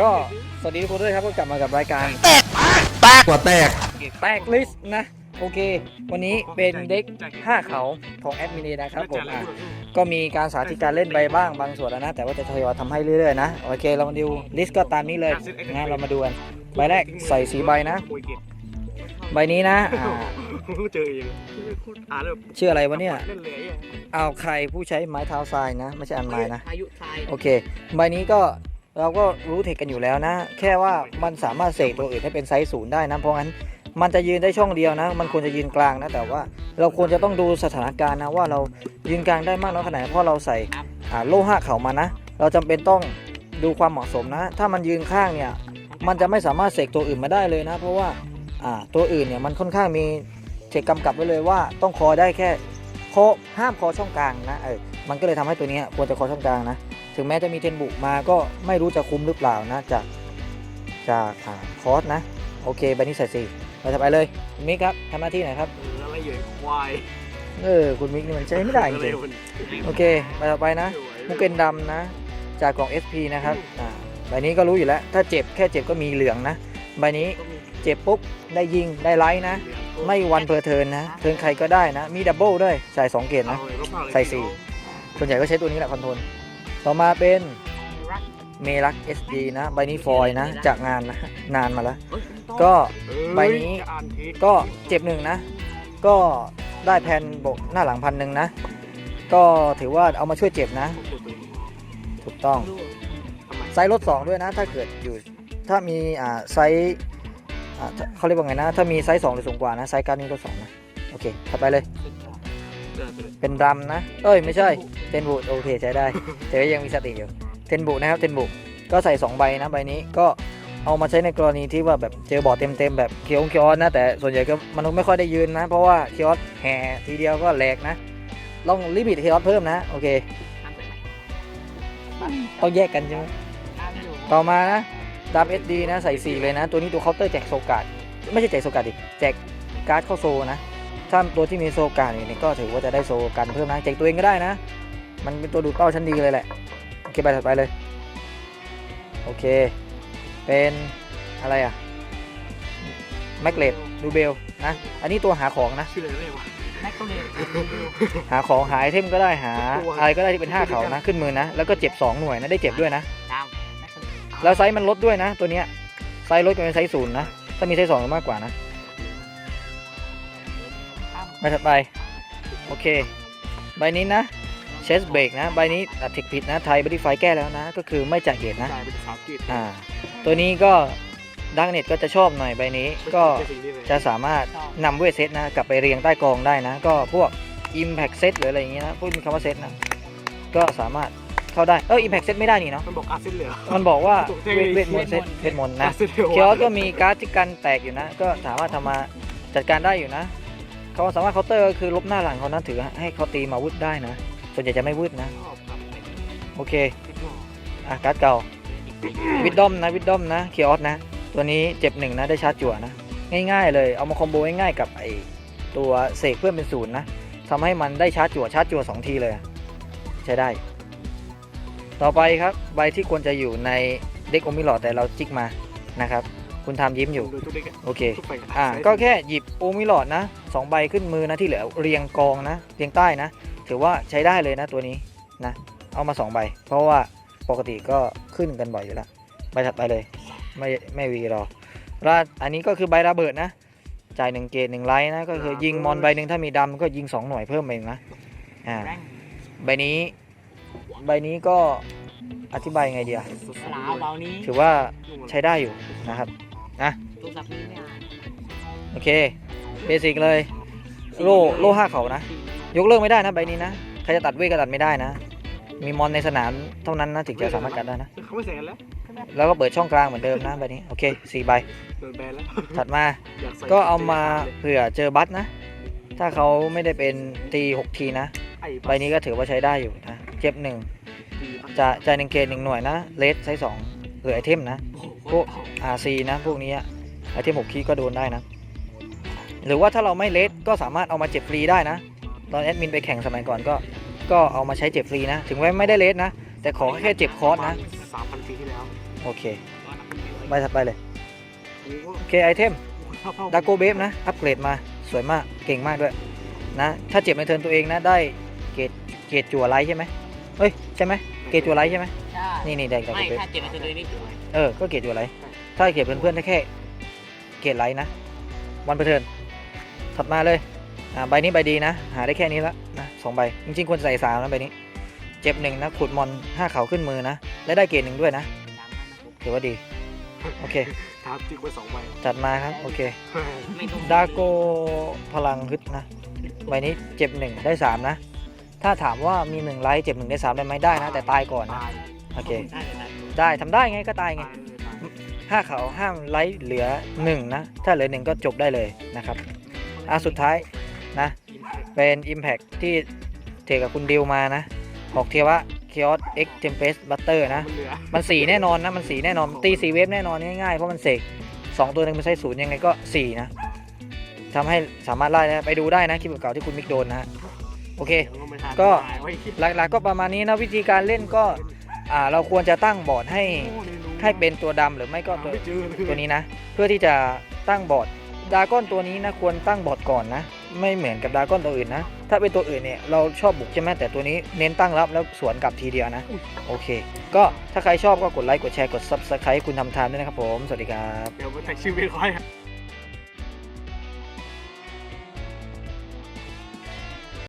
ก็สวัสดีทุกคนด้วยครับก็กลับมากับรายการแตกกว่าแตกแตกลิสต์นะ โอเค วันนี้เป็นเด็ก 5 เขาของแอดมินนะครับผมอะก็มีการสาธิตการเล่นไปบ้างบางส่วนแล้วนะ แต่ว่าจะทยอยทำให้เรื่อยๆนะ โอเค เรามาดูลิสต์ก็ตามนี้เลยงั้นเรามาดูกันใบแรกใส่สีใบนะ ใบนี้นะอ่าเจอเองอ่านแบบชื่ออะไรวะเนี่ย เล่นเลยอะ เอาใครผู้ใช้ไม้เท้าทรายนะ ไม่ใช่อันไม้นะ อายุทราย โอเค ใบนี้ก็ เราก็รู้เทคกันอยู่แล้วนะ แค่ว่ามันสามารถเสกตัวอื่นให้เป็นไซส์ศูนย์ได้นะ เพราะงั้นมันจะยืนได้ช่องเดียวนะ มันควรจะยืนกลางนะ แต่ว่าเราควรจะต้องดูสถานการณ์นะว่าเรายืนกลางได้มากน้อยขนาดไหนเพราะเราใส่โลหะเข่ามานะ เราจำเป็นต้องดูความเหมาะสมนะ ถ้ามันยืนข้างเนี่ย มันจะไม่สามารถเสกตัวอื่นมาได้เลยนะ เพราะว่าตัวอื่นเนี่ยมันค่อนข้างมีเทคกำกับไว้เลยว่าต้องคอได้แค่คอห้ามคอช่องกลางนะเออมันก็เลยทำให้ตัวนี้ควรจะคอช่องกลางนะ ถึงแม้จะมีเทนบุมาก็ไม่รู้จะคุ้มหรือเปล่านะจากจากอ่าคอร์สนะ โอเคใบนี้ใส่สี่ไปถัดไปเลยคุณมิกครับทำหน้าที่หน่อยครับเอออะไรเหยื่อควายเออคุณมิกนี่มันใช้ไม่ได้จริงๆโอเคใบต่อไปนะมุกเกนดำนะ จากกล่อง SP นะครับอ่าใบนี้ก็รู้อยู่แล้ว ถ้าเจ็บแค่เจ็บก็มีเหลืองนะใบนี้เจ็บปุ๊บได้ยิงได้ไลท์นะ ไม่วันเพอร์เทิร์นนะ เทิร์นใครก็ได้นะ มีดับเบิลด้วยใส่สองเกตนะ ใส่สี่ส่วนใหญ่ก็ใช้ตัวนี้แหละคอนโทรล ต่อมาเป็นเมลัก SD นะ ใบนี้ฟอยล์นะ จากงานนะ นานมาแล้ว ก็ใบนี้ก็เจ็บหนึ่งนะ ก็ได้แผ่นบกหน้าหลังพันหนึ่งนะ ก็ถือว่าเอามาช่วยเจ็บนะ ถูกต้อง ไซส์ลด2ด้วยนะ ถ้าเกิดอยู่ ถ้ามีอ่าไซส์อ่าถ้าเขาเรียกว่าไงนะ ถ้ามีไซส์2หรือสูงกว่านะ ไซส์การดนี้ลด2นะ โอเค ถัดไปเลย เป็นรำนะ เอ้ยไม่ใช่ เทนบุโอเคใช้ได้ แต่ก็ยังมีสติอยู่ เทนบุนะครับ เทนบุก็ใส่ 2 ใบนะ ใบนี้ก็เอามาใช้ในกรณีที่ว่าแบบเจอบอร์ดเต็มๆแบบเคียวเคียวนะ แต่ส่วนใหญ่ก็มันไม่ค่อยได้ยืนนะ เพราะว่าเคียวแห่ทีเดียวก็แหลกนะลองลิมิตเคียวเพิ่มนะ โอเคต้องแยกกันใช่ไหมต่อมานะดับเอสดีนะใส่ 4 เลยนะ ตัวนี้ตัวเคาน์เตอร์แจกโซการ์ดไม่ใช่แจกโซการ์ดดิแจกการ์ดเข้าโซนะ ถ้าตัวที่มีโซการ์ดเนี่ยก็ถือว่าจะได้โซกันเพิ่มนะแจกตัวเองก็ได้นะ มันเป็นตัวดูดเป้าชั้นดีเลยแหละ โอเคไปถัดไปเลย โอเค เป็นอะไรอะแมกเลดดูเบลนะ อันนี้ตัวหาของนะ ชื่ออะไรไม่วะแม็กโกเลตหาของหาไอเทมก็ได้หาตัวอะไรก็ได้ที่เป็นห้าเขานะ ขึ้นมือนะ แล้วก็เจ็บ2หน่วยนะได้เจ็บด้วยนะตามแม็กโกเลตแล้วไซส์มันลดด้วยนะ ตัวเนี้ยไซส์ลดกันเป็นไซส์ศูนย์นะ ถ้ามีไซส์สองก็มากกว่านะ ไปถัดไปโอเค ใบนี้นะเชสเบรกนะ ใบนี้อะทิกผิดนะ ไทยบริไฟแก้แล้วนะ ก็คือไม่จ่ายเหตุนะจ่ายเป็นภาษาอังกฤษอ่า ตัวนี้ก็ดังเน็ตก็จะชอบหน่อยใบนี้ ก็จะสามารถนำเวทเซตนะ กลับไปเรียงใต้กองได้นะ ก็พวก Impact Set หรืออะไรอย่างเงี้ยนะพูดมีคำว่าเซตนะ ก็สามารถเข้าได้ เออ Impact Set ไม่ได้นี่เนาะ มันบอกอาเซ็นเหลือ มันบอกว่าตกใจเวเลยทเวทมนต์เซตเวทมนต์นะอาเซ็นเหลือเคียร์ก็มีการ์ดที่กันแตกอยู่นะ ก็สามารถทำมาจัดการได้อยู่นะ เขาสามารถเคาน์เตอร์ก็คือลบหน้าหลังเขานะถือให้เขาตีมาวุดได้นะ ส่วนใหญ่จะไม่วุดนะโอเคอะการ์ดเก่า วิดดอมนะวิดดอมนะเคียร์นะ ตัวนี้เจ็บหนึ่งนะ ได้ชาร์จจั่วนะ ง่ายๆเลยเอามาคอมโบง่ายๆกับไอตัวเสกเพื่อนเป็นศูนย์นะทำให้มันได้ชาร์จจั่วชาร์จจั่วสองทีเลยใช้ได้ ต่อไปครับ ใบที่ควรจะอยู่ในเด็กโอมิลอดแต่เราจิกมานะครับ คุณทำยิ้มอยู่โดยทุกเด็กโอเค ทุกฝ่ายอ่า ก็แค่หยิบโอมิลอดนะ สองใบขึ้นมือนะที่เหลือเรียงกองนะเรียงใต้นะ ถือว่าใช้ได้เลยนะตัวนี้นะเอามาสองใบ เพราะว่าปกติก็ขึ้นกันบ่อยอยู่แล้วใบถัดไปเลยไม่ไม่วีรอราอันนี้ก็คือใบระเบิดนะ จ่ายหนึ่งเกตหนึ่งไลท์นะ ก็คือยิงมอนใบหนึ่งถ้ามีดำก็ยิงสองหน่วยเพิ่มไปอีกนะอ่าแรงใบนี้ ใบนี้ก็อธิบายยังไงดีอะสลาวเบานี้ถือว่าใช้ได้อยู่นะครับลูกสับนี้ไม่อ่านโอเคเบสิกเลย โล่โล่ห้าเขานะ ยกเลิกไม่ได้นะใบนี้นะใครจะตัดเวทก็ตัดไม่ได้นะ มีมอนในสนามเท่านั้นนะถึงจะสามารถกัดได้นะ เขาไม่แสนแล้วแล้วก็เปิดช่องกลางเหมือนเดิมนะใบนี้โอเคสี่ใบโดนแบนแล้วถัดมาอยใส่ก็เอามาเผื่อเจอบัตนะ ถ้าเขาไม่ได้เป็นตีหกทีนะ ไอ้ใบนี้ก็ถือว่าใช้ได้อยู่นะเจ็บหนึ่งจะจ่ายหนึ่งเกตหนึ่งหน่วยนะเลสไซส์สองหรือไอเทมนะ พวก RC นะ พวกนี้อะไอเทมหกคีย์ก็โดนได้นะ หรือว่าถ้าเราไม่เลสก็สามารถเอามาเจ็บฟรีได้นะ ตอนแอดมินไปแข่งสมัยก่อนก็ ก็เอามาใช้เจ็บฟรีนะ ถึงแม้ไม่ได้เลสนะ แต่ขอแค่เจ็บคอร์สนะสามพันปีที่แล้วโอเคใบถัดไปเลยนี่ก็โอเคไอเทมเข้าเข้าดาโกเบฟนะ อัปเกรดมาสวยมากเก่งมากด้วยนะ ถ้าเจ็บในเทิร์นตัวเองนะ ได้เกรดเกรดจั่วไลท์ใช่ไหมเฮ้ยใช่ไหมเกรดจั่วไลท์ใช่ไหมใช่นี่นี่ได้ดาไม่โกเบฟถ้าเจ็บมันจะเลยนี่สวยเออก็เกรดจั่วไลท์ถ้าเกรดเพื่อนๆได้แค่เกรดไลท์นะวันประเทิร์น ถัดมาเลยอ่าใบนี้ใบดีนะ หาได้แค่นี้ละนะสองใบ จริงๆควรใส่สามนะใบนี้ เจ็บหนึ่งนะขุดมอนห้าเขาขึ้นมือนะ และได้เกรดหนึ่งด้วยนะสามพันนะถือว่าดี โอเคถามจริงไปสองใบจัดมาครับ โอเคไม่ต้องดาโกพลังฮึดนะใบนี้เจ็บหนึ่งได้สามนะ ถ้าถามว่ามีหนึ่งไลท์เจ็บหนึ่งได้สามได้ไหมได้นะ แต่ตายก่อนนะตายโอเค ได้ได้ได้ทำได้ไงก็ตายไงตายเลยตายห้าเขาห้ามไลท์เหลือหนึ่งนะ ถ้าเหลือหนึ่งก็จบได้เลยนะครับ อะสุดท้ายนะ เป็น Impact ที่เทกับคุณดิวมานะบอกเทว่า Chaos X Tempest Butter นะมันเหลือมันสีแน่นอนนะ มันสีแน่นอน ตีสีเวฟแน่นอนง่ายๆ เพราะมันเสกสองตัวหนึ่งมันใช้ศูนย์ยังไงก็สี่นะทำให้สามารถไล่ได้ไปดูได้นะ คลิปเก่าที่คุณมิกโดนนะฮะโอเค ก็หลักๆก็ประมาณนี้นะ วิธีการเล่นก็อ่าเราควรจะตั้งบอร์ดให้ให้เป็นตัวดำหรือไม่ก็ตัวตัวนี้นะ เพื่อที่จะตั้งบอร์ด ดราก้อนตัวนี้นะควรตั้งบอร์ดก่อนนะ ไม่เหมือนกับดราก้อนตัวอื่นนะ ถ้าเป็นตัวอื่นเนี่ยเราชอบบุกใช่ไหมแต่ตัวนี้เน้นตั้งรับแล้วสวนกลับทีเดียวนะ โอเค ก็ถ้าใครชอบก็กดไลค์กดแชร์กด Subscribe ให้คุณทำทานด้วยนะครับผม สวัสดีครับ เดี๋ยวมาแท็กชื่อไม่ค่อย